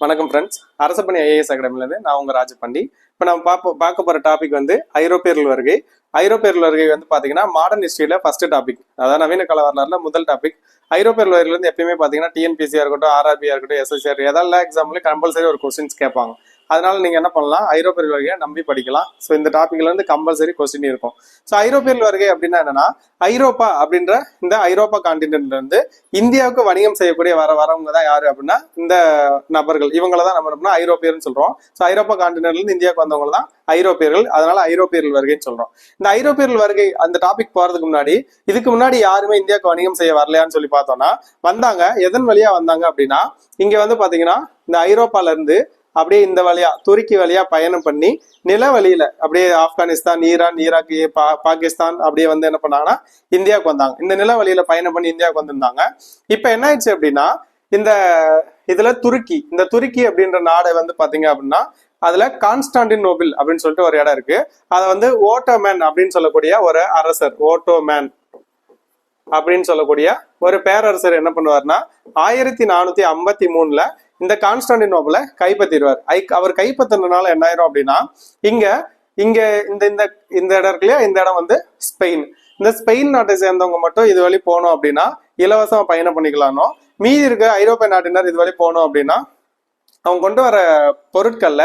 வணக்கம் friends அரசப்பணி IAS அகாடமிலேருந்து நான் உங்கள் ராஜபண்டி. இப்போ நம்ம பார்ப்போம் பார்க்க போகிற டாபிக் வந்து ஐரோப்பியர்கள் வருகை. ஐரோப்பியர்கள் வருகை வந்து பார்த்தீங்கன்னா மாடர்ன் ஹிஸ்ட்ரியில் ஃபர்ஸ்ட் டாபிக் அதாவது நவீன கால வரலாறுல முதல் டாபிக் ஐரோப்பியர்கள் வருகையிலேருந்து எப்பயுமே பார்த்தீங்கன்னா டிஎன்பிசியாக இருக்கட்டும் ஆர்ஆர்பியாக இருக்கட்டும் எஸ்எஸ்ஆர் எதாவது எக்ஸாம்லையும் கம்பல்சரி ஒரு கொஸ்டின்ஸ் கேட்பாங்க. அதனால நீங்க என்ன பண்ணலாம்? ஐரோப்பியர்கள் வருகையை நம்பி படிக்கலாம். ஸோ இந்த டாபிக்ல இருந்து கம்பல்சரி கொஸ்டின் இருக்கும். ஸோ ஐரோப்பியர்கள் வருகை அப்படின்னா என்னன்னா ஐரோப்பா அப்படின்ற இந்த ஐரோப்பா காண்டினென்ட்ல இருந்து இந்தியாவுக்கு வணிகம் செய்யக்கூடிய வர வரவங்க தான் யாரு அப்படின்னா இந்த நபர்கள். இவங்கள தான் நம்ம அப்படின்னா ஐரோப்பியர்னு சொல்றோம். ஸோ ஐரோப்பா காண்டினென்ட்ல இருந்து இந்தியாவுக்கு வந்தவங்க தான் ஐரோப்பியர்கள். அதனால ஐரோப்பியர்கள் வருகைன்னு சொல்றோம். இந்த ஐரோப்பியர்கள் வருகை அந்த டாபிக் போறதுக்கு முன்னாடி இதுக்கு முன்னாடி யாருமே இந்தியாவுக்கு வணிகம் செய்ய வரலையான்னு சொல்லி பார்த்தோம்னா வந்தாங்க. எதன் வழியா வந்தாங்க அப்படின்னா இங்க வந்து பாத்தீங்கன்னா இந்த ஐரோப்பால இருந்து அப்படியே இந்த வழியா துருக்கி வழியா பயணம் பண்ணி நில வழியில அப்படியே ஆப்கானிஸ்தான் ஈரான் ஈராக் பா பாகிஸ்தான் அப்படியே வந்து என்ன பண்ணாங்கன்னா இந்தியாவுக்கு வந்தாங்க. இந்த நில வழியில பயணம் பண்ணி இந்தியாவுக்கு வந்திருந்தாங்க. இப்ப என்ன ஆயிடுச்சு அப்படின்னா இந்த இதுல துருக்கி இந்த துருக்கி அப்படின்ற நாடை வந்து பாத்தீங்க அப்படின்னா அதுல கான்ஸ்டாண்டின் நோபில் அப்படின்னு சொல்லிட்டு ஒரு இடம் இருக்கு. அதை வந்து ஓட்டோமேன் அப்படின்னு சொல்லக்கூடிய ஒரு அரசர் ஓட்டோமேன் அப்படின்னு சொல்லக்கூடிய ஒரு பேரரசர் என்ன பண்ணுவார்னா ஆயிரத்தி நானூத்தி ஐம்பத்தி மூணுல இந்த கான்ஸ்டாண்டினோபிளை கைப்பற்றிடுவார். ஐ அவர் கைப்பற்றினால என்ன ஆயிரும் அப்படின்னா இங்க இங்க இந்த இந்த இந்த இடம் இருக்கு இல்லையா? இந்த இடம் வந்து ஸ்பெயின். இந்த ஸ்பெயின் நாட்டை சேர்ந்தவங்க மட்டும் இது வழி போனோம் அப்படின்னா இலவசமா பயணம் பண்ணிக்கலாம்னோ மீதி இருக்க ஐரோப்பிய நாட்டினர் இது வழி போனோம் அப்படின்னா அவங்க கொண்டு வர பொருட்கள்ல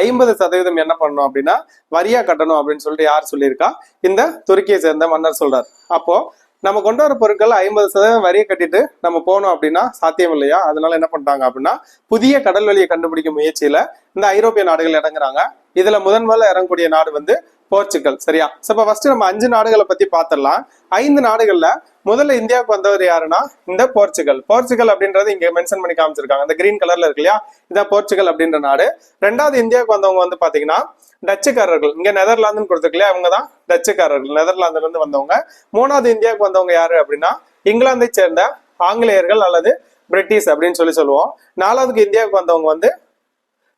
ஐம்பது சதவீதம் என்ன பண்ணணும் அப்படின்னா வரியா கட்டணும் அப்படின்னு சொல்லிட்டு யார் சொல்லியிருக்கா? இந்த துருக்கியை சேர்ந்த மன்னர் சொல்றார். அப்போ நம்ம கொண்டு வர பொருட்கள் ஐம்பது சதவீதம் வரியை கட்டிட்டு நம்ம போனோம் அப்படின்னா சாத்தியம் இல்லையா? அதனால என்ன பண்றாங்க அப்படின்னா புதிய கடல் வழியை கண்டுபிடிக்கும் முயற்சியில இந்த ஐரோப்பிய நாடுகள் இறங்குறாங்க. இதுல முதன் முதல்ல இறங்கக்கூடிய நாடு வந்து போர்ச்சுகல் சரியா? சோ இப்ப ஃபர்ஸ்ட் நம்ம அஞ்சு நாடுகளை பத்தி பாத்திரலாம். ஐந்து நாடுகள்ல முதல்ல இந்தியாவுக்கு வந்தவர் யாருன்னா இந்த போர்ச்சுகல். போர்ச்சுகல் அப்படின்றது இங்க மென்ஷன் பண்ணி காமிச்சிருக்காங்க. இந்த கிரீன் கலர்ல இருக்கு இல்லையா? இதான் போர்ச்சுகல் அப்படின்ற நாடு. ரெண்டாவது இந்தியாவுக்கு வந்தவங்க வந்து பாத்தீங்கன்னா டச்சுக்காரர்கள். இங்க நெதர்லாந்துன்னு கொடுத்துருக்கலையா அவங்க தான் டச்சுக்காரர்கள். நெதர்லாந்துல இருந்து வந்தவங்க. மூணாவது இந்தியாவுக்கு வந்தவங்க யாரு அப்படின்னா இங்கிலாந்தை சேர்ந்த ஆங்கிலேயர்கள் அல்லது பிரிட்டிஷ் அப்படின்னு சொல்லி சொல்லுவோம். நாலாவதுக்கு இந்தியாவுக்கு வந்தவங்க வந்து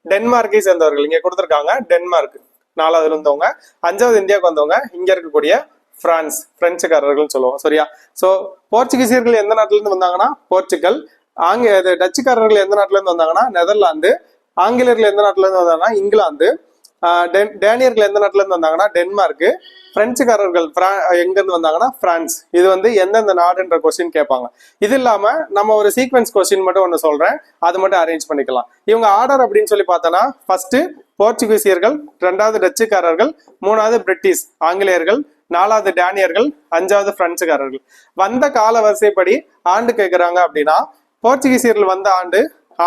டென்மார்க்கை சேர்ந்தவர்கள். இங்க கொடுத்துருக்காங்க டென்மார்க். நாலாவதுல இருந்தவங்க அஞ்சாவது இந்தியாவுக்கு வந்தவங்க இங்க இருக்கக்கூடிய பிரான்ஸ் பிரெஞ்சுக்காரர்கள் சொல்லுவோம் சரியா? சோ போர்ச்சுகீசியர்கள் எந்த நாட்டுல இருந்து வந்தாங்கன்னா போர்ச்சுகல் ஆங்க டச்சுக்காரர்கள் எந்த நாட்டுல இருந்து வந்தாங்கன்னா நெதர்லாந்து ஆங்கிலேயர்கள் எந்த நாட்டுல இருந்து வந்தாங்கன்னா இங்கிலாந்து டேனியர்கள் எந்த நாட்டுல இருந்து வந்தாங்கன்னா டென்மார்க் பிரெஞ்சுக்காரர்கள் பிரான் எங்க இருந்து வந்தாங்கன்னா பிரான்ஸ். இது வந்து எந்தெந்த நாடுன்ற கொஸ்டின் கேட்பாங்க. இது இல்லாம நம்ம ஒரு சீக்வன்ஸ் கொஸ்டின் மட்டும் ஒன்று சொல்றேன். அது மட்டும் அரேஞ்ச் பண்ணிக்கலாம். இவங்க ஆர்டர் அப்படின்னு சொல்லி பார்த்தோன்னா ஃபர்ஸ்ட் போர்ச்சுகீசியர்கள் ரெண்டாவது டச்சுக்காரர்கள் மூணாவது பிரிட்டிஷ் ஆங்கிலேயர்கள் நாலாவது டேனியர்கள் அஞ்சாவது பிரெஞ்சுக்காரர்கள். வந்த கால வரிசைப்படி ஆண்டு கேட்குறாங்க அப்படின்னா போர்ச்சுகீசியர்கள் வந்த ஆண்டு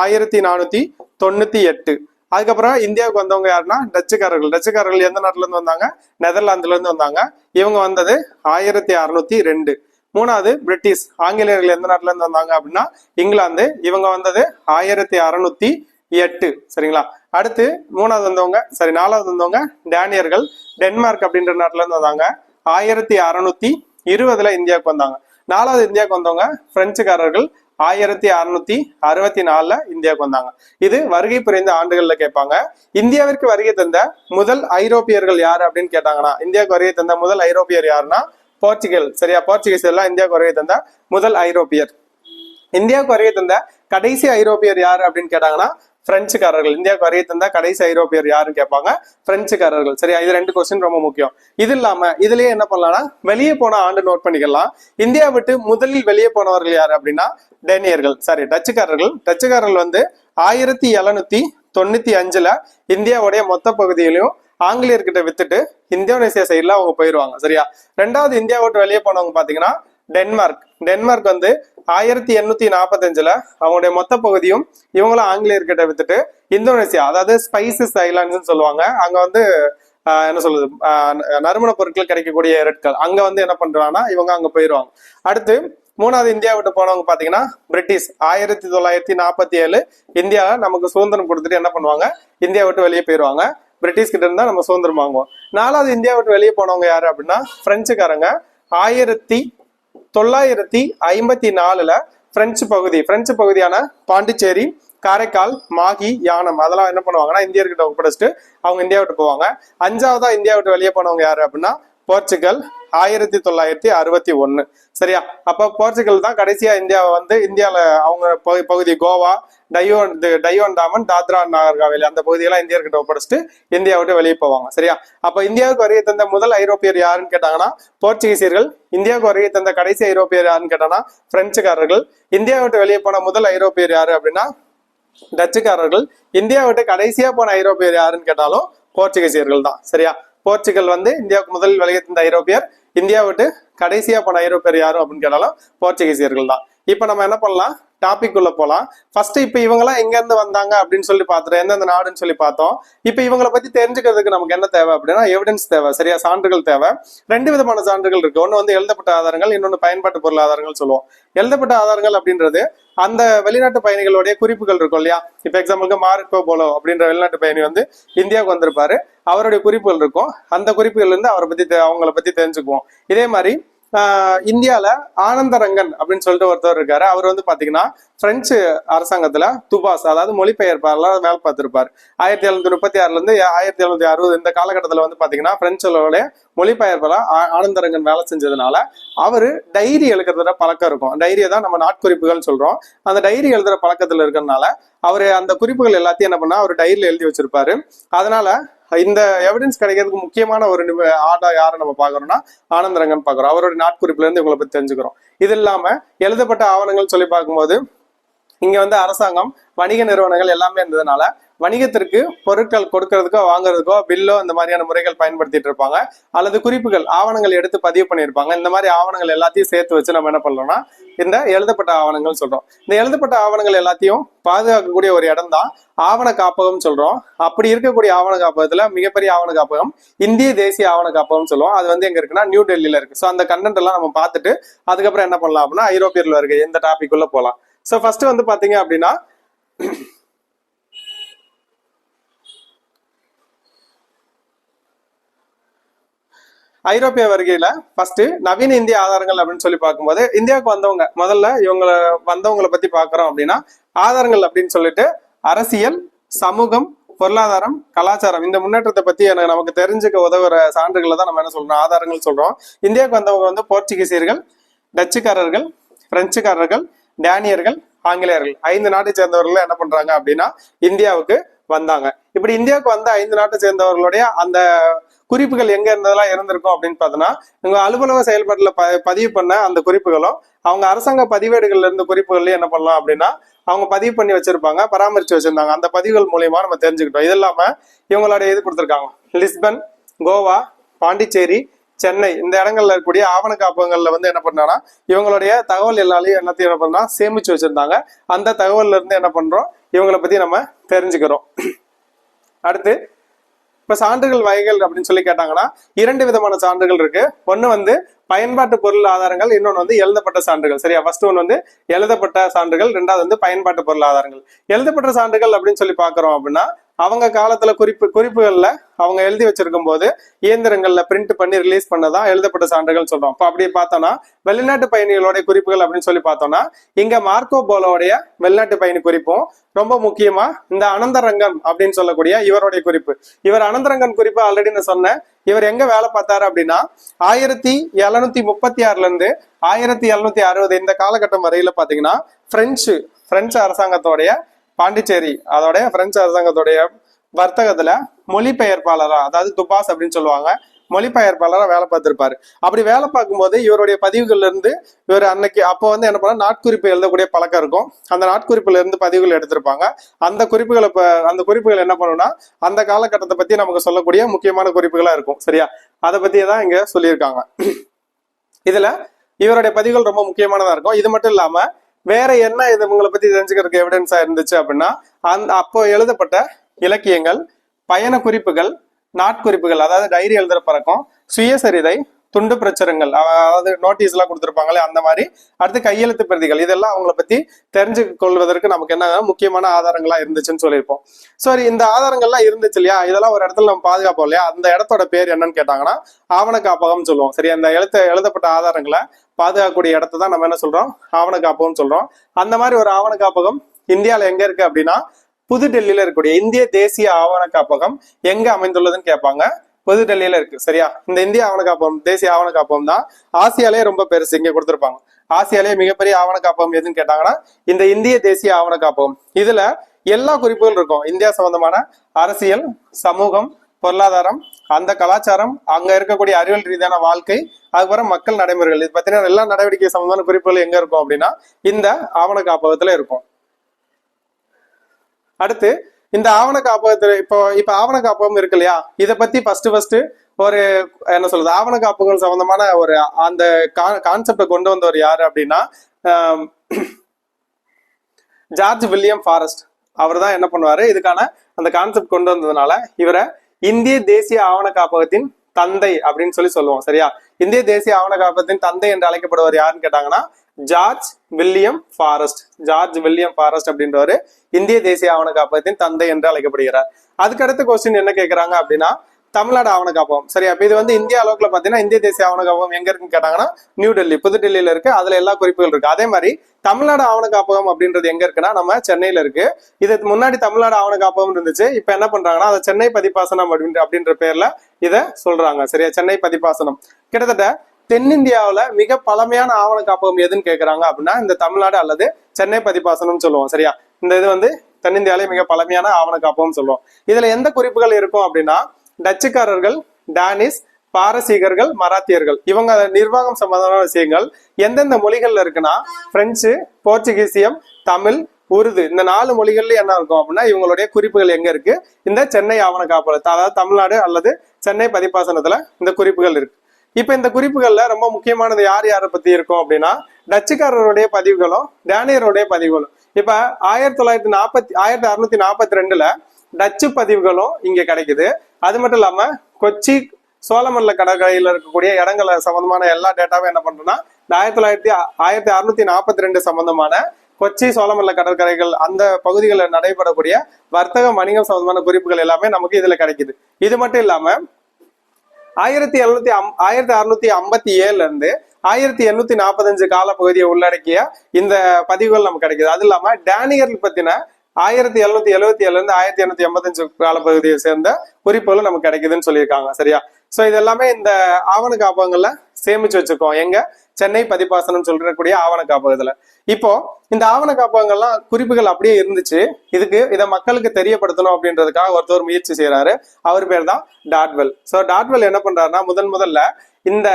ஆயிரத்தி நானூத்தி தொண்ணூத்தி எட்டு. அதுக்கப்புறம் இந்தியாவுக்கு வந்தவங்க யாருன்னா டச்சுக்காரர்கள். டச்சுக்காரர்கள் எந்த நாட்டுல இருந்து வந்தாங்க? நெதர்லாந்துல இருந்து வந்தாங்க. இவங்க வந்தது ஆயிரத்தி அறுநூத்தி ரெண்டு. மூணாவது பிரிட்டிஷ். ஆங்கிலேயர்கள் எந்த நாட்டுல இருந்து வந்தாங்க அப்படின்னா இங்கிலாந்து. இவங்க வந்தது ஆயிரத்தி அறுநூத்தி எட்டு. சரிங்களா? அடுத்து மூணாவது வந்தவங்க சரி நாலாவது வந்தவங்க டேனியர்கள். டென்மார்க் அப்படின்ற நாட்டுல இருந்து வந்தாங்க. ஆயிரத்தி அறுநூத்தி இருபதுல இந்தியாவுக்கு வந்தாங்க. நாலாவது இந்தியாவுக்கு வந்தவங்க பிரெஞ்சுக்காரர்கள். ஆயிரத்தி அறுநூத்தி அறுபத்தி நாலுல இந்தியாவுக்கு வந்தாங்க. இது வருகை புரிந்த ஆண்டுகள்ல கேட்பாங்க. இந்தியாவிற்கு வருகை தந்த முதல் ஐரோப்பியர்கள் யாரு அப்படின்னு கேட்டாங்கன்னா இந்தியாவுக்கு வருகை தந்த முதல் ஐரோப்பியர் யாருன்னா போர்ச்சுகல். சரியா? போர்ச்சுகீஸ் எல்லாம் இந்தியாவுக்கு வருகை தந்த முதல் ஐரோப்பியர். இந்தியாவுக்கு வருகை தந்த கடைசி ஐரோப்பியர் யாரு அப்படின்னு கேட்டாங்கன்னா பிரெஞ்சுக்காரர்கள் இந்தியாவுக்கு வரைய தந்தா கடைசி ஐரோப்பியர் யாருன்னு கேட்பாங்க? பிரெஞ்சுக்காரர்கள் சரியா? இது ரெண்டு கொஸ்டின் ரொம்ப முக்கியம். இது இல்லாம இதுலயே என்ன பண்ணலாம்னா வெளியே போன ஆண்டு நோட் பண்ணிக்கலாம். இந்தியா விட்டு முதலில் வெளியே போனவர்கள் யாரு அப்படின்னா டேனியர்கள். சாரி டச்சுக்காரர்கள். டச்சுக்காரர்கள் வந்து ஆயிரத்தி எழுநூத்தி தொண்ணூத்தி அஞ்சுல இந்தியாவுடைய மொத்த பகுதியிலையும் ஆங்கிலேயர்கிட்ட வித்துட்டு இந்தோனேசியா சைட்ல அவங்க போயிருவாங்க. சரியா? ரெண்டாவது இந்தியா விட்டு வெளியே போனவங்க பாத்தீங்கன்னா டென்மார்க். டென்மார்க் வந்து ஆயிரத்தி எண்ணூத்தி நாற்பத்தஞ்சுல அவங்களுடைய மொத்த பகுதியும் இவங்களும் ஆங்கிலேயர்கிட்ட வித்துட்டு இந்தோனேசியா அதாவது ஸ்பைசஸ் ஐலாண்ட்ஸ் சொல்லுவாங்க. அங்க வந்து என்ன சொல்றது நறுமண பொருட்கள் கிடைக்கக்கூடிய ரெட்கள் அங்க வந்து என்ன பண்றாங்கன்னா இவங்க அங்க போயிருவாங்க. அடுத்து மூணாவது இந்தியா விட்டு போனவங்க பாத்தீங்கன்னா பிரிட்டிஷ். ஆயிரத்தி தொள்ளாயிரத்தி நாற்பத்தி ஏழு இந்தியா நமக்கு சுதந்திரம் கொடுத்துட்டு என்ன பண்ணுவாங்க இந்தியா விட்டு வெளியே போயிருவாங்க. பிரிட்டிஷ் கிட்ட இருந்தா நம்ம சுதந்திரம் வாங்குவோம். நாலாவது இந்தியா விட்டு வெளியே போனவங்க யாரு அப்படின்னா பிரெஞ்சுக்காரங்க. ஆயிரத்தி தொள்ளாயிரத்தி ஐம்பத்தி நாலுல பிரெஞ்சு பகுதி பிரெஞ்சு பகுதியான பாண்டிச்சேரி காரைக்கால் மாகி யானம் அதெல்லாம் என்ன பண்ணுவாங்கன்னா இந்தியர்கிட்ட ஒப்படைச்சிட்டு அவங்க இந்தியா விட்டு போவாங்க. அஞ்சாவதா இந்தியா விட்டு வெளியே போனவங்க யாரு அப்படின்னா போர்ச்சுகல் ஆயிரத்தி தொள்ளாயிரத்தி அறுபத்தி ஒன்னு. சரியா? அப்போ போர்ச்சுகல் தான் கடைசியாக இந்தியாவை வந்து இந்தியாவில் அவங்க பகு- பகுதி கோவா டையோன் இது டையோன் டாமன் தாத்ரா நாகர்காவேலி அந்த பகுதியெல்லாம் இந்தியர்கிட்ட ஒப்படைச்சிட்டு இந்தியா விட்டு வெளியே போவாங்க. சரியா? அப்போ இந்தியாவுக்கு வருகை தந்த முதல் ஐரோப்பியர் யாருன்னு கேட்டாங்கன்னா போர்ச்சுகீசியர்கள். இந்தியாவுக்கு வருகை தந்த கடைசி ஐரோப்பியர் யாருன்னு கேட்டாங்கன்னா பிரெஞ்சுக்காரர்கள். இந்தியா விட்டு வெளியே போன முதல் ஐரோப்பியர் யாரு அப்படின்னா டச்சுக்காரர்கள். இந்தியா விட்டு கடைசியா போன ஐரோப்பியர் யாருன்னு கேட்டாலும் போர்ச்சுகீசியர்கள் தான். சரியா? போர்ச்சுகல் வந்து இந்தியாவுக்கு முதல் வெளியே தந்த ஐரோப்பியர் இந்தியா விட்டு கடைசியா போன ஐரோப்பியர் யாரும் அப்படின்னு கேட்டாலும் போர்ச்சுகீசியர்கள் தான். இப்போ நம்ம என்ன பண்ணலாம்? டாபிக் உள்ள போலாம். ஃபர்ஸ்ட் இப்போ இவங்கெல்லாம் எங்க இருந்து வந்தாங்க அப்படின்னு சொல்லி பார்த்துட்டு எந்தெந்த நாடுன்னு சொல்லி பார்த்தோம். இப்போ இவங்கள பத்தி தெரிஞ்சுக்கிறதுக்கு நமக்கு என்ன தேவை அப்படின்னா எவிடன்ஸ் தேவை. சரியா? சான்றுகள் தேவை. ரெண்டு விதமான சான்றுகள் இருக்கு. ஒன்று வந்து எழுதப்பட்ட ஆதாரங்கள் இன்னொன்று பயன்பாட்டு பொருள் ஆதாரங்கள் சொல்லுவோம். எழுதப்பட்ட ஆதாரங்கள் அப்படின்றது அந்த வெளிநாட்டு பயணிகளுடைய குறிப்புகள் இருக்கும் இல்லையா? இப்போ எக்ஸாம்பிளுக்கு மார்க்கோ போலோ அப்படின்ற வெளிநாட்டு பயணி வந்து இந்தியாவுக்கு வந்திருப்பாரு. அவருடைய குறிப்புகள் இருக்கும். அந்த குறிப்புகள்லேருந்து அவரை பத்தி தெ- அவங்கள பத்தி தெரிஞ்சுக்குவோம். இதே மாதிரி இந்தியாவில் ஆனந்தரங்கன் அப்படின்னு சொல்லிட்டு ஒருத்தர் இருக்காரு. அவர் வந்து பாத்தீங்கன்னா பிரெஞ்சு அரசாங்கத்துல துபாஸ் அதாவது மொழிபெயர்ப்பாளர் வேலை பார்த்திருப்பார் ஆயிரத்தி எழுநூத்தி முப்பத்தி ஆறுல இருந்து ஆயிரத்தி எழுநூத்தி அறுபது இந்த காலகட்டத்தில் வந்து பாத்தீங்கன்னா பிரெஞ்சோடைய மொழிபெயர்ப்பாளர் ஆனந்தரங்கன் வேலை செஞ்சதுனால அவர் டைரி எழுக்கிறதுல பழக்கம் இருக்கும். டைரியை தான் நம்ம நாட்குறிப்புகள் சொல்றோம். அந்த டைரி எழுதுற பழக்கத்தில் இருக்கிறதுனால அவர் அந்த குறிப்புகள் எல்லாத்தையும் என்ன பண்ணா அவர் டைரியில் எழுதி வச்சிருப்பாரு. அதனால இந்த எவிடன்ஸ் கிடைக்கிறதுக்கு முக்கியமான ஒரு ஆடா யாரை நம்ம பாக்குறோம்னா ஆனந்தரங்கன் பாக்குறோம் அவருடைய நாட்குறிப்புல இருந்து இவங்களை பத்தி தெரிஞ்சுக்கிறோம். இது இல்லாம எழுதப்பட்ட ஆவணங்கள் சொல்லி பார்க்கும்போது இங்க வந்து அரசாங்கம் வணிக நிறுவனங்கள் எல்லாமே இருந்ததுனால வணிகத்திற்கு பொருட்கள் கொடுக்கறதுக்கோ வாங்குறதுக்கோ பில்லோ இந்த மாதிரியான முறைகள் பயன்படுத்திட்டு இருப்பாங்க. அல்லது குறிப்புகள் ஆவணங்கள் எடுத்து பதிவு பண்ணியிருப்பாங்க. இந்த மாதிரி ஆவணங்கள் எல்லாத்தையும் சேர்த்து வச்சு நம்ம என்ன பண்றோம்னா இந்த எழுதப்பட்ட ஆவணங்கள் சொல்றோம். இந்த எழுதப்பட்ட ஆவணங்கள் எல்லாத்தையும் பாதுகாக்கக்கூடிய ஒரு இடம் தான் ஆவண காப்பகம் சொல்றோம். அப்படி இருக்கக்கூடிய ஆவண காப்பகத்துல மிகப்பெரிய ஆவண காப்பகம் இந்திய தேசிய ஆவண காப்பகம் சொல்லுவோம். அது வந்து எங்க இருக்குன்னா நியூ டெல்லியில இருக்கு. ஸோ அந்த கண்டென்ட் எல்லாம் நம்ம பார்த்துட்டு அதுக்கப்புறம் என்ன பண்ணலாம் அப்படின்னா ஐரோப்பியர்ல இருக்கு இந்த டாபிக் உள்ள போலாம். ஸோ ஃபர்ஸ்ட் வந்து பாத்தீங்க அப்படின்னா ஐரோப்பிய வருகையில ஃபர்ஸ்ட் நவீன இந்திய ஆதாரங்கள் அப்படின்னு சொல்லி பார்க்கும்போது இந்தியாவுக்கு வந்தவங்க முதல்ல இவங்களை வந்தவங்களை பத்தி பாக்குறோம் அப்படின்னா ஆதாரங்கள் அப்படின்னு சொல்லிட்டு அரசியல் சமூகம் பொருளாதாரம் கலாச்சாரம் இந்த முன்னேற்றத்தை பத்தி எனக்கு நமக்கு தெரிஞ்சுக்க உதவுற சான்றுகளை தான் நம்ம என்ன சொல்றோம் ஆதாரங்கள் சொல்றோம். இந்தியாவுக்கு வந்தவங்க வந்து போர்ச்சுகீசியர்கள் டச்சுக்காரர்கள் பிரெஞ்சுக்காரர்கள் டேனியர்கள் ஆங்கிலேயர்கள். ஐந்து நாட்டை சேர்ந்தவர்கள் என்ன பண்றாங்க அப்படின்னா இந்தியாவுக்கு வந்தாங்க. இப்படி இந்தியாவுக்கு வந்த ஐந்து நாட்டை சேர்ந்தவர்களுடைய அந்த குறிப்புகள் எங்க இருந்ததெல்லாம் இருந்திருக்கும் அப்படின்னு பார்த்தோன்னா உங்க அலுவலக செயல்பாட்டுல ப பதிவு பண்ண அந்த குறிப்புகளும் அவங்க அரசாங்க பதிவேடுகள்ல இருந்த குறிப்புகள்லயும் என்ன பண்ணலாம் அப்படின்னா அவங்க பதிவு பண்ணி வச்சிருப்பாங்க பராமரிச்சு வச்சிருந்தாங்க. அந்த பதிவுகள் மூலியமா நம்ம தெரிஞ்சுக்கிட்டோம். இது இல்லாம இவங்களோட இது கொடுத்துருக்காங்க. லிஸ்பன் கோவா பாண்டிச்சேரி சென்னை இந்த இடங்கள்ல இருக்கக்கூடிய ஆவண காப்பகங்கள்ல வந்து என்ன பண்ணாங்கன்னா இவங்களுடைய தகவல் எல்லாத்தையும் என்னத்தையும் என்ன பண்ணா சேமிச்சு வச்சிருந்தாங்க. அந்த தகவல்ல இருந்து என்ன பண்றோம்? இவங்களை பத்தி நம்ம தெரிஞ்சுக்கிறோம். அடுத்து இப்ப சான்றுகள் வகைகள் அப்படின்னு சொல்லி கேட்டாங்கன்னா இரண்டு விதமான சான்றுகள் இருக்கு. ஒன்னு வந்து பயன்பாட்டு பொருள் ஆதாரங்கள் இன்னொன்று வந்து எழுதப்பட்ட சான்றுகள். சரியா? ஃபர்ஸ்ட் ஒன்று வந்து எழுதப்பட்ட சான்றுகள் ரெண்டாவது வந்து பயன்பாட்டு பொருள் ஆதாரங்கள். எழுதப்பட்ட சான்றுகள் அப்படின்னு சொல்லி பார்க்குறோம் அப்படின்னா அவங்க காலத்துல குறிப்பு குறிப்புகள்ல அவங்க எழுதி வச்சிருக்கும் போது இயந்திரங்கள்ல பிரிண்ட் பண்ணி ரிலீஸ் பண்ணதான் எழுதப்பட்ட சான்றுகள் சொல்றோம். இப்போ அப்படி பார்த்தோம்னா வெளிநாட்டு பயணிகளுடைய குறிப்புகள் அப்படின்னு சொல்லி பார்த்தோம்னா இங்க மார்க்கோ போலோடைய வெளிநாட்டு பயணி குறிப்பும் ரொம்ப முக்கியமா இந்த அனந்தரங்கன் அப்படின்னு சொல்லக்கூடிய இவருடைய குறிப்பு. இவர் அனந்தரங்கன் குறிப்பு ஆல்ரெடி நான் சொன்னேன். இவர் எங்க வேலை பார்த்தாரு அப்படின்னா ஆயிரத்தி எழுநூத்தி முப்பத்தி ஆறுல இருந்து ஆயிரத்தி எழுநூத்தி அறுபது இந்த காலகட்டம் வரையில பாத்தீங்கன்னா பிரெஞ்சு பிரெஞ்சு அரசாங்கத்தோடைய பாண்டிச்சேரி அதோடைய பிரெஞ்சு அரசாங்கத்தோடைய வர்த்தகத்துல மொழிபெயர்ப்பாளரா அதாவது துபாஸ் அப்படின்னு சொல்லுவாங்க மொழிபெயர்ப்பாளராக வேலை பார்த்திருப்பாரு. அப்படி வேலை பார்க்கும்போது இவருடைய பதிவுகள்ல இருந்து இவர் அன்னைக்கு அப்போ வந்து என்ன பண்ணா நாட்குறிப்பு எழுதக்கூடிய பழக்கம் இருக்கும். அந்த நாட்குறிப்புல இருந்து பதிவுகள் எடுத்திருப்பாங்க. அந்த குறிப்புகளை இப்போ அந்த குறிப்புகள் என்ன பண்ணும்னா அந்த காலகட்டத்தை பத்தி நமக்கு சொல்லக்கூடிய முக்கியமான குறிப்புகளா இருக்கும். சரியா? அதை பத்தியே தான் இங்க சொல்லியிருக்காங்க. இதுல இவருடைய பதிவுகள் ரொம்ப முக்கியமானதா இருக்கும். இது மட்டும் இல்லாம வேற என்ன இது உங்களை பத்தி தெரிஞ்சுக்கிறதுக்கு எவிடன்ஸா இருந்துச்சு அப்படின்னா அந்த அப்போ எழுதப்பட்ட இலக்கியங்கள் பயண குறிப்புகள் நாட்குறிப்புகள் அதாவது டைரி எழுதுற பழக்கம் சுயசரிதை துண்டு பிரச்சுரங்கள் அதாவது நோட்டீஸ் எல்லாம் கொடுத்துருப்பாங்களே அந்த மாதிரி அடுத்து கையெழுத்து பிரதிகள் இதெல்லாம் அவங்கள பத்தி தெரிஞ்சு கொள்வதற்கு நமக்கு என்ன முக்கியமான ஆதாரங்களா இருந்துச்சுன்னு சொல்லியிருப்போம். சரி இந்த ஆதாரங்கள்லாம் இருந்துச்சு இல்லையா? இதெல்லாம் ஒரு இடத்துல நம்ம பாதுகாப்போம் இல்லையா? அந்த இடத்தோட பேர் என்னன்னு கேட்டாங்கன்னா ஆவண காப்பகம் சொல்லுவோம். சரி அந்த எழுத்த எழுதப்பட்ட ஆதாரங்களை பாதுகாக்கக்கூடிய இடத்த தான் நம்ம என்ன சொல்றோம்? ஆவண சொல்கிறோம் சொல்றோம். அந்த மாதிரி ஒரு ஆவண காப்பகம் எங்கே எங்க இருக்கு அப்படின்னா புதுடெல்லியில இருக்கக்கூடிய இந்திய தேசிய ஆவண காப்பகம் எங்க அமைந்துள்ளதுன்னு கேட்பாங்க. புதுடெல்லியில இருக்கு. சரியா? இந்த இந்திய ஆவண காப்பகம் தேசிய ஆவண காப்பகம் தான் ஆசியாலேயே ரொம்ப பெருசு. இங்க கொடுத்துருப்பாங்க. ஆசியாலேயே மிகப்பெரிய ஆவண காப்பகம் எதுன்னு கேட்டாங்கன்னா இந்த இந்திய தேசிய ஆவண காப்பகம் இதுல எல்லா குறிப்புகள் இருக்கும். இந்தியா சம்பந்தமான அரசியல் சமூகம் பொருளாதாரம் அந்த கலாச்சாரம் அங்க இருக்கக்கூடிய அறிவியல் ரீதியான வாழ்க்கை அதுக்கப்புறம் மக்கள் நடைமுறைகள். இது பத்தின எல்லா நடவடிக்கை சம்பந்தமான குறிப்புகள் எங்க இருக்கும் அப்படின்னா இந்த ஆவண காப்பகத்துல இருக்கும். அடுத்து இந்த ஆவண காப்பகத்துல இப்போ இப்ப ஆவண காப்பகம் இருக்கு இல்லையா? இதை பத்தி ஃபர்ஸ்ட் ஃபர்ஸ்ட் ஒரு என்ன சொல்றது ஆவண காப்பகம் சம்பந்தமான ஒரு அந்த கான்செப்டை கொண்டு வந்தவர் யாரு அப்படின்னா ஜார்ஜ் வில்லியம் ஃபாரஸ்ட். அவர் தான் என்ன பண்ணுவாரு? இதுக்கான அந்த கான்செப்ட் கொண்டு வந்ததுனால இவரை இந்திய தேசிய ஆவண காப்பகத்தின் தந்தை அப்படின்னு சொல்லி சொல்லுவோம் சரியா? இந்திய தேசிய ஆவண காப்பகத்தின் தந்தை என்று அழைக்கப்படுவார் யாருன்னு கேட்டாங்கன்னா George William Forrest. George William Forrest அப்படின்றவர் இந்திய தேசிய ஆவண காப்பகத்தின் தந்தை என்று அழைக்கப்படுகிறார். அதுக்கு அடுத்த கொஸ்டின் என்ன கேட்கறாங்க அப்படின்னா தமிழ்நாடு ஆவண காப்பகம் சரி அப்ப இது வந்து இந்திய அளவுக்குல பாத்தீங்கன்னா இந்திய தேசிய ஆவண காப்பகம் எங்க இருக்குன்னு கேட்டாங்கன்னா நியூ டெல்லி புதுடெல்லியில இருக்கு. அதுல எல்லா குறிப்புகள் இருக்கு. அதே மாதிரி தமிழ்நாடு ஆவண காப்பகம் அப்படின்றது எங்க இருக்குன்னா நம்ம சென்னையில இருக்கு. இதுக்கு முன்னாடி தமிழ்நாடு ஆவண காப்பகம் இருந்துச்சு. இப்ப என்ன பண்றாங்கன்னா அதை சென்னை பதிப்பாசனம் அப்படின்ற அப்படின்ற பேர்ல இத சொல்றாங்க. சரியா? சென்னை பதிப்பாசனம். கிட்டத்தட்ட தென்னிந்தியாவுல மிக பழமையான ஆவண காப்பகம் எதுன்னு கேக்குறாங்க அப்படின்னா இந்த தமிழ்நாடு அல்லது சென்னை பதிப்பாசனம் சொல்லுவோம். சரியா? இந்த இது வந்து தென்னிந்தியாவிலே மிக பழமையான ஆவண காப்பகம் சொல்லுவோம். இதுல எந்த குறிப்புகள் இருக்கும் அப்படின்னா டச்சுக்காரர்கள் டானிஸ் பாரசீகர்கள் மராத்தியர்கள். இவங்க நிர்வாகம் சம்பந்தமான விஷயங்கள். எந்தெந்த மொழிகள்ல இருக்குன்னா பிரெஞ்சு போர்ச்சுகீசியம் தமிழ் உருது. இந்த நாலு மொழிகள்ல என்ன இருக்கும் அப்படின்னா இவங்களுடைய குறிப்புகள் எங்க இருக்கு? இந்த சென்னை ஆவண காப்பகத்தில் அதாவது தமிழ்நாடு அல்லது சென்னை பதிப்பாசனத்துல இந்த குறிப்புகள் இருக்கு. இப்ப இந்த குறிப்புகள்ல ரொம்ப முக்கியமானது யார் யாரை பத்தி இருக்கும் அப்படின்னா டச்சுக்காரருடைய பதிவுகளும் டேனியருடைய பதிவுகளும். இப்ப ஆயிரத்தி தொள்ளாயிரத்தி நாற்பத்தி ஆயிரத்தி அறுநூத்தி நாற்பத்தி ரெண்டுல டச்சு பதிவுகளும் இங்க கிடைக்குது. அது மட்டும் இல்லாம கொச்சி சோழமல்ல கடற்கரையில் இருக்கக்கூடிய இடங்களை சம்பந்தமான எல்லா டேட்டாவும் என்ன பண்றோம்னா ஆயிரத்தி தொள்ளாயிரத்தி ஆயிரத்தி அறுநூத்தி நாற்பத்தி ரெண்டு சம்பந்தமான கொச்சி சோழமல்ல கடற்கரைகள் அந்த பகுதிகளில் நடைபெறக்கூடிய வர்த்தக வணிகம் சம்பந்தமான குறிப்புகள் எல்லாமே நமக்கு இதுல கிடைக்குது. இது மட்டும் இல்லாம ஆயிரத்தி எழுநூத்தி அம்- ஆயிரத்தி அறுநூத்தி ஐம்பத்தி ஏழுல இருந்து ஆயிரத்தி எண்ணூத்தி நாற்பத்தஞ்சு கால பகுதியை உள்ளடக்கிய இந்த பதிவுகள் நமக்கு கிடைக்குது. அது இல்லாம டேனியர் பத்தின ஆயிரத்தி எழுநூத்தி எழுவத்தி ஏழுல இருந்து ஆயிரத்தி எண்ணூத்தி எண்பத்தஞ்சு கால பகுதியை சேர்ந்த குறிப்புகளும் நமக்கு கிடைக்குதுன்னு சொல்லியிருக்காங்க. சரியா? சோ இது எல்லாமே இந்த ஆவண காப்பகங்கள்ல சேமிச்சு வச்சிருக்கோம். எங்க? சென்னை பதிப்பாசனம் சொல்றக்கூடிய ஆவண காப்பகத்துல இப்போ இந்த ஆவண காப்பகங்கள்லாம் குறிப்புகள் அப்படியே இருந்துச்சு. இதுக்கு இதை மக்களுக்கு தெரியப்படுத்தணும் அப்படின்றதுக்காக ஒருத்தர் முயற்சி செய்யறாரு அவர் பேர் தான் டாட்வெல். சோ டாட்வெல் என்ன பண்றாருன்னா முதன் முதல்ல இந்த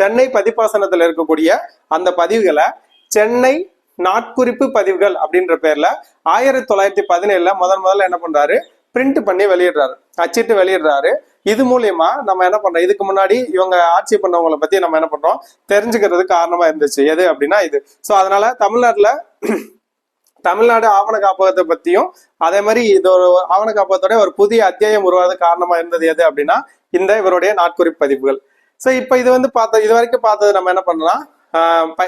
சென்னை பதிப்பாசனத்துல இருக்கக்கூடிய அந்த பதிவுகளை சென்னை நாட்குறிப்பு பதிவுகள் அப்படின்ற பேர்ல ஆயிரத்தி தொள்ளாயிரத்தி பதினேழுல முதன் முதல்ல என்ன பண்றாரு? பிரிண்ட் பண்ணி வெளியிடுறாரு. அச்சிட்டு வெளியிடுறாரு. இது மூலியமா நம்ம என்ன பண்றோம்? இதுக்கு முன்னாடி இவங்க ஆட்சி பண்ணவங்கள பத்தி நம்ம என்ன பண்றோம்? தெரிஞ்சுக்கிறதுக்கு காரணமா இருந்துச்சு. எது அப்படின்னா இது. ஸோ அதனால தமிழ்நாட்டுல தமிழ்நாடு ஆவண காப்பகத்தை பத்தியும் அதே மாதிரி இது ஒரு ஆவண காப்பகத்தோட ஒரு புதிய அத்தியாயம் உருவாத காரணமா இருந்தது எது அப்படின்னா இந்த இவருடைய நாட்குறிப்பு பதிவுகள். ஸோ இப்போ இது வந்து பார்த்த இது வரைக்கும் பார்த்தது நம்ம என்ன பண்ணலாம்?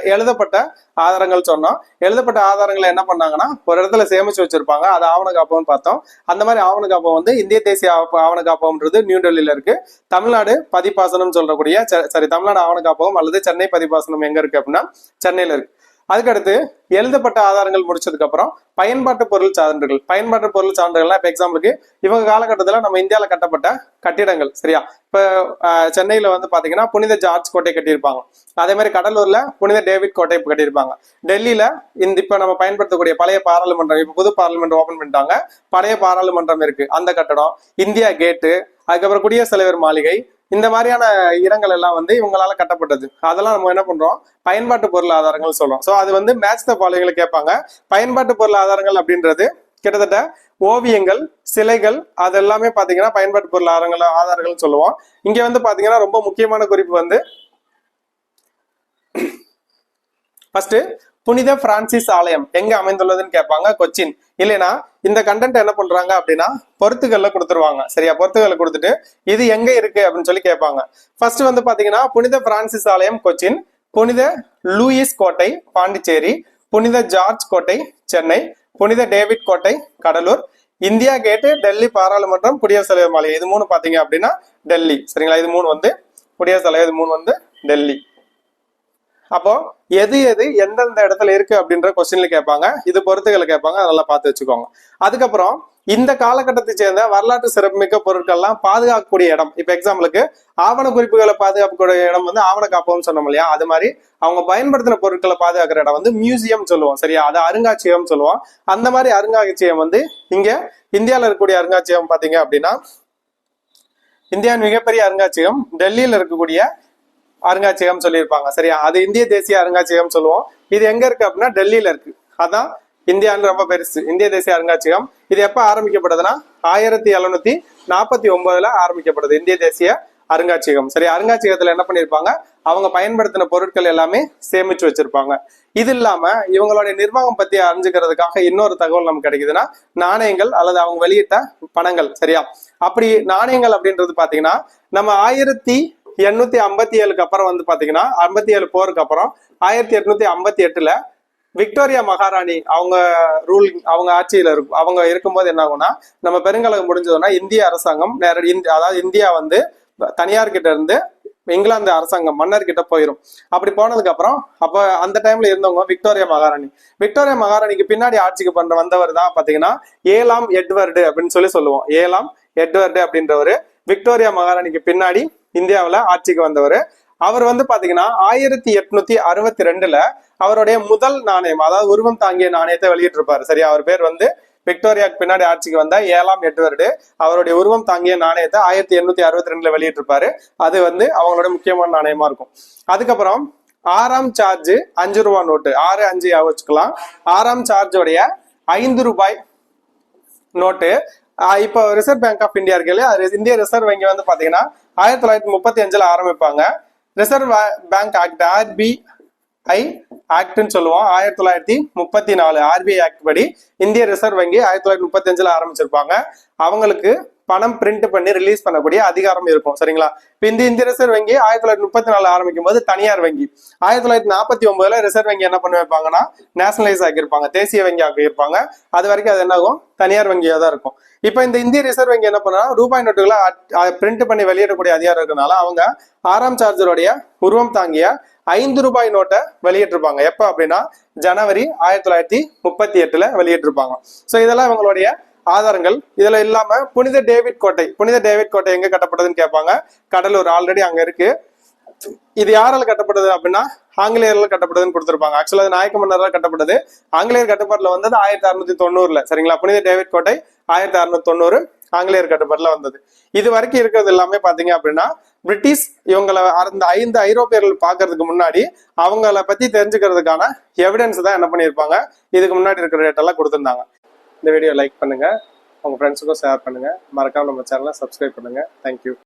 எழுதப்பட்ட ஆதாரங்கள் சொன்னோம். எழுதப்பட்ட ஆதாரங்களை என்ன பண்ணாங்கன்னா ஒரு இடத்துல சேமிச்சு வச்சிருப்பாங்க. அது ஆவண பார்த்தோம். அந்த மாதிரி ஆவண வந்து இந்திய தேசிய ஆவ- ஆவண நியூ டெல்லியில இருக்கு. தமிழ்நாடு பதிப்பாசனம் சொல்லக்கூடிய ச- தமிழ்நாடு ஆவண காப்பகம் அல்லது சென்னை பதிப்பாசனம் எங்க இருக்கு அப்படின்னா சென்னையில இருக்கு. அதுக்கடுத்து எழுதப்பட்ட ஆதாரங்கள் முடிச்சதுக்கு அப்புறம் பயன்பாட்டு பொருள் சான்றுகள். பயன்பாட்டு பொருள் சான்றுகள்லாம் இப்போ எக்ஸாம்பிளுக்கு இவங்க காலகட்டத்துல நம்ம இந்தியால கட்டப்பட்ட கட்டிடங்கள் சரியா? இப்போ சென்னையில் சென்னையில வந்து பாத்தீங்கன்னா புனித ஜார்ஜ் கோட்டை கட்டியிருப்பாங்க. அதே மாதிரி கடலூர்ல புனித டேவிட் கோட்டை கட்டியிருப்பாங்க. டெல்லியில இந்த இப்போ நம்ம பயன்படுத்தக்கூடிய பழைய பாராளுமன்றம் இப்போ புது பாராளுமன்றம் ஓபன் பண்ணிட்டாங்க. பழைய பாராளுமன்றம் இருக்கு. அந்த கட்டடம் இந்தியா கேட்டு அதுக்கப்புறம் குடியரசுத் தலைவர் மாளிகை இந்த மாதிரியான இடங்கள் எல்லாம் வந்து இவங்களால கட்டப்பட்டது. அதெல்லாம் நம்ம என்ன பண்றோம்? பயன்பாட்டு பொருள் ஆதாரங்கள் சொல்றோம். ஸோ அது வந்து மேட்ச் த ஃபாலோயிங்ல கேட்பாங்க. பயன்பாட்டு பொருள் ஆதாரங்கள் அப்படின்றது கிட்டத்தட்ட ஓவியங்கள் சிலைகள் அது எல்லாமே பாத்தீங்கன்னா பயன்பாட்டு பொருள் ஆதாரங்கள் ஆதாரங்கள் சொல்லுவோம். இங்க வந்து பாத்தீங்கன்னா ரொம்ப முக்கியமான குறிப்பு வந்து ஃபர்ஸ்ட் புனித பிரான்சிஸ் ஆலயம் எங்க அமைந்துள்ளதுன்னு கேட்பாங்க கொச்சின். இல்லைனா இந்த கண்டென்ட் என்ன பண்றாங்க அப்படின்னா பொறுத்துகள்ல கொடுத்துருவாங்க. சரியா? பொறுத்துகள்ல கொடுத்துட்டு இது எங்க இருக்கு அப்படின்னு சொல்லி கேட்பாங்க. ஃபர்ஸ்ட் வந்து பாத்தீங்கன்னா புனித பிரான்சிஸ் ஆலயம் கொச்சின். புனித லூயிஸ் கோட்டை பாண்டிச்சேரி. புனித ஜார்ஜ் கோட்டை சென்னை. புனித டேவிட் கோட்டை கடலூர். இந்தியா கேட்டு டெல்லி பாராளுமன்றம் குடியரசுத் தலைவர் மாளிகை. இது மூணு பாத்தீங்க அப்படின்னா டெல்லி. சரிங்களா? இது மூணு வந்து குடியரசுத் தலைவர் இது மூணு வந்து டெல்லி. அப்போ எது எது எந்தெந்த இடத்துல இருக்கு அப்படின்ற கொஸ்டின்ல கேட்பாங்க. இது பொறுத்துகளை கேட்பாங்க. அதெல்லாம் பார்த்து வச்சுக்கோங்க. அதுக்கப்புறம் இந்த காலகட்டத்தை சேர்ந்த வரலாற்று சிறப்புமிக்க பொருட்கள்லாம் பாதுகாக்கக்கூடிய இடம். இப்ப எக்ஸாம்பிளுக்கு ஆவண குறிப்புகளை பாதுகாக்கக்கூடிய இடம் வந்து ஆவண காப்பகம் சொன்னோம் இல்லையா? அது மாதிரி அவங்க பயன்படுத்தின பொருட்களை பாதுகாக்கிற இடம் வந்து மியூசியம் சொல்லுவோம். சரியா? அது அருங்காட்சியகம் சொல்லுவோம். அந்த மாதிரி அருங்காட்சியகம் வந்து இங்க இந்தியாவில் இருக்கக்கூடிய அருங்காட்சியகம் பாத்தீங்க அப்படின்னா இந்தியாவின் மிகப்பெரிய அருங்காட்சியகம் டெல்லியில் இருக்கக்கூடிய அருங்காட்சியகம் சொல்லியிருப்பாங்க. சரியா? அது இந்திய தேசிய அருங்காட்சியகம் சொல்லுவோம். இது எங்க இருக்கு அப்படின்னா டெல்லியில இருக்கு. அதான் இந்தியான்னு ரொம்ப பெருசு. இந்திய தேசிய அருங்காட்சியகம். இது எப்ப ஆரம்பிக்கப்படுதுன்னா ஆயிரத்தி எழுநூத்தி நாற்பத்தி ஒன்பதுல ஆரம்பிக்கப்படுது இந்திய தேசிய அருங்காட்சியகம். சரி அருங்காட்சியகத்துல என்ன பண்ணிருப்பாங்க? அவங்க பயன்படுத்தின பொருட்கள் எல்லாமே சேமிச்சு வச்சிருப்பாங்க. இது இல்லாம இவங்களுடைய நிர்வாகம் பத்தி அறிஞ்சுக்கிறதுக்காக இன்னொரு தகவல் நமக்கு கிடைக்குதுன்னா நாணயங்கள் அல்லது அவங்க வெளியிட்ட பணங்கள். சரியா? அப்படி நாணயங்கள் அப்படின்றது பாத்தீங்கன்னா நம்ம ஆயிரத்தி எண்ணூத்தி ஐம்பத்தி ஏழுக்கு அப்புறம் வந்து பாத்தீங்கன்னா ஐம்பத்தி ஏழு போருக்கு அப்புறம் ஆயிரத்தி எட்நூத்தி ஐம்பத்தி எட்டுல விக்டோரியா மகாராணி அவங்க ரூல் அவங்க ஆட்சியில இருக்கும் அவங்க இருக்கும்போது என்ன ஆகும்னா நம்ம பெருங்கலகம் முடிஞ்சதுன்னா இந்திய அரசாங்கம் நேரடி இந்த அதாவது இந்தியா வந்து தனியார் கிட்ட இருந்து இங்கிலாந்து அரசாங்கம் மன்னர் கிட்ட போயிடும் அப்படி போனதுக்கு அப்புறம் அப்ப அந்த டைம்ல இருந்தவங்க விக்டோரியா மகாராணி. விக்டோரியா மகாராணிக்கு பின்னாடி ஆட்சிக்கு பண்ற வந்தவர் தான் பாத்தீங்கன்னா ஏலாம் எட்வர்டு அப்படின்னு சொல்லி சொல்லுவோம். ஏலாம் எட்வர்டு அப்படின்றவரு விக்டோரியா மகாராணிக்கு பின்னாடி இந்தியாவுல ஆட்சிக்கு வந்தவர். அவர் வந்து பாத்தீங்கன்னா ஆயிரத்தி எட்நூத்தி அறுபத்தி ரெண்டுல அவருடைய முதல் நாணயம் அதாவது உருவம் தாங்கிய நாணயத்தை வெளியிட்டிருப்பாரு. சரியா? அவர் பேர் வந்து விக்டோரியாக்கு பின்னாடி ஆட்சிக்கு வந்த ஏழாம் எட்வர்டு. அவருடைய உருவம் தாங்கிய நாணயத்தை ஆயிரத்தி எண்ணூத்தி அறுபத்தி ரெண்டுல வெளியிட்டிருப்பாரு. அது வந்து அவங்களோட முக்கியமான நாணயமா இருக்கும். அதுக்கப்புறம் ஆறாம் சார்ஜ் அஞ்சு ரூபாய் நோட்டு ஆறு அஞ்சு வச்சுக்கலாம். ஆறாம் சார்ஜோடைய ஐந்து ரூபாய் நோட்டு இப்போ ரிசர்வ் பேங்க் ஆஃப் இந்தியா இருக்கு இல்லையா? இந்திய ரிசர்வ் வங்கி வந்து பாத்தீங்கன்னா ஆயிரத்தி தொள்ளாயிரத்தி முப்பத்தி அஞ்சுல ஆரம்பிப்பாங்க. ரிசர்வ் பேங்க் ஆக்ட் ஆர்பிஐ ஆக்ட்னு சொல்லுவோம். ஆயிரத்தி தொள்ளாயிரத்தி முப்பத்தி நாலு ஆர்பிஐ ஆக்ட் படி இந்திய ரிசர்வ் வங்கி ஆயிரத்தி தொள்ளாயிரத்தி முப்பத்தி அஞ்சுல ஆரம்பிச்சிருப்பாங்க. அவங்களுக்கு பணம் பிரிண்ட் பண்ணி ரிலீஸ் பண்ணக்கூடிய அதிகாரம் இருக்கும். சரிங்களா? இப்போ இந்த இந்திய ரிசர்வ் வங்கி ஆயிரத்தி தொள்ளாயிரத்தி முப்பத்தி நாலு ஆரம்பிக்கும் போது தனியார் வங்கி. ஆயிரத்தி தொள்ளாயிரத்தி நாற்பத்தி ஒன்பதுல ரிசர்வ் வங்கி என்ன பண்ணி வைப்பாங்கன்னா நேஷனலைஸ் ஆக்கியிருப்பாங்க. தேசிய வங்கி ஆக்கியிருப்பாங்க. அது வரைக்கும் அது என்ன ஆகும் தனியார் வங்கியா தான் இருக்கும். இப்போ இந்த இந்திய ரிசர்வ் வங்கி என்ன பண்ணா ரூபாய் நோட்டுகளை பிரிண்ட் பண்ணி வெளியிடக்கூடிய அதிகாரம் இருக்கனால அவங்க ஆறாம் சார்ஜருடைய உருவம் தாங்கிய ஐந்து ரூபாய் நோட்டை வெளியிட்டிருப்பாங்க. எப்ப அப்படின்னா ஜனவரி ஆயிரத்தி தொள்ளாயிரத்தி முப்பத்தி எட்டுல வெளியிட்டிருப்பாங்க. ஸோ இதெல்லாம் இவங்களுடைய ஆதாரங்கள். இதுல இல்லாம புனித டேவிட் கோட்டை புனித டேவிட் கோட்டை எங்க கட்டப்படுதுன்னு கேட்பாங்க. கடலூர் ஆல்ரெடி அங்க இருக்கு. இது யாரால கட்டப்படுது அப்படின்னா ஆங்கிலேயர்கள் கட்டப்படுதுன்னு கொடுத்துருப்பாங்க. ஆக்சுவலா அது நாயக்க மன்னரால் கட்டப்படுது ஆங்கிலேயர் கட்டுப்பாட்டில் வந்தது ஆயிரத்தி அறுநூத்தி தொண்ணூறுல. சரிங்களா? புனித டேவிட் கோட்டை ஆயிரத்தி அறுநூத்தி தொண்ணூறு ஆங்கிலேயர் கட்டுப்பாட்டில் வந்தது. இது வரைக்கும் இருக்கிறது எல்லாமே பாத்தீங்க அப்படின்னா பிரிட்டிஷ் இவங்களை அந்த ஐந்து ஐரோப்பியர்கள் பார்க்கறதுக்கு முன்னாடி அவங்கள பத்தி தெரிஞ்சுக்கிறதுக்கான எவிடன்ஸ் தான் என்ன பண்ணியிருப்பாங்க. இதுக்கு முன்னாடி இருக்கிற டேட்டெல்லாம் கொடுத்துருந்தாங்க. இந்த வீடியோ லைக் பண்ணுங்க. உங்க ஃப்ரெண்ட்ஸுக்கும் ஷேர் பண்ணுங்க. மறக்காம நம்ம சேனலை சப்ஸ்கிரைப் பண்ணுங்க. தேங்க்யூ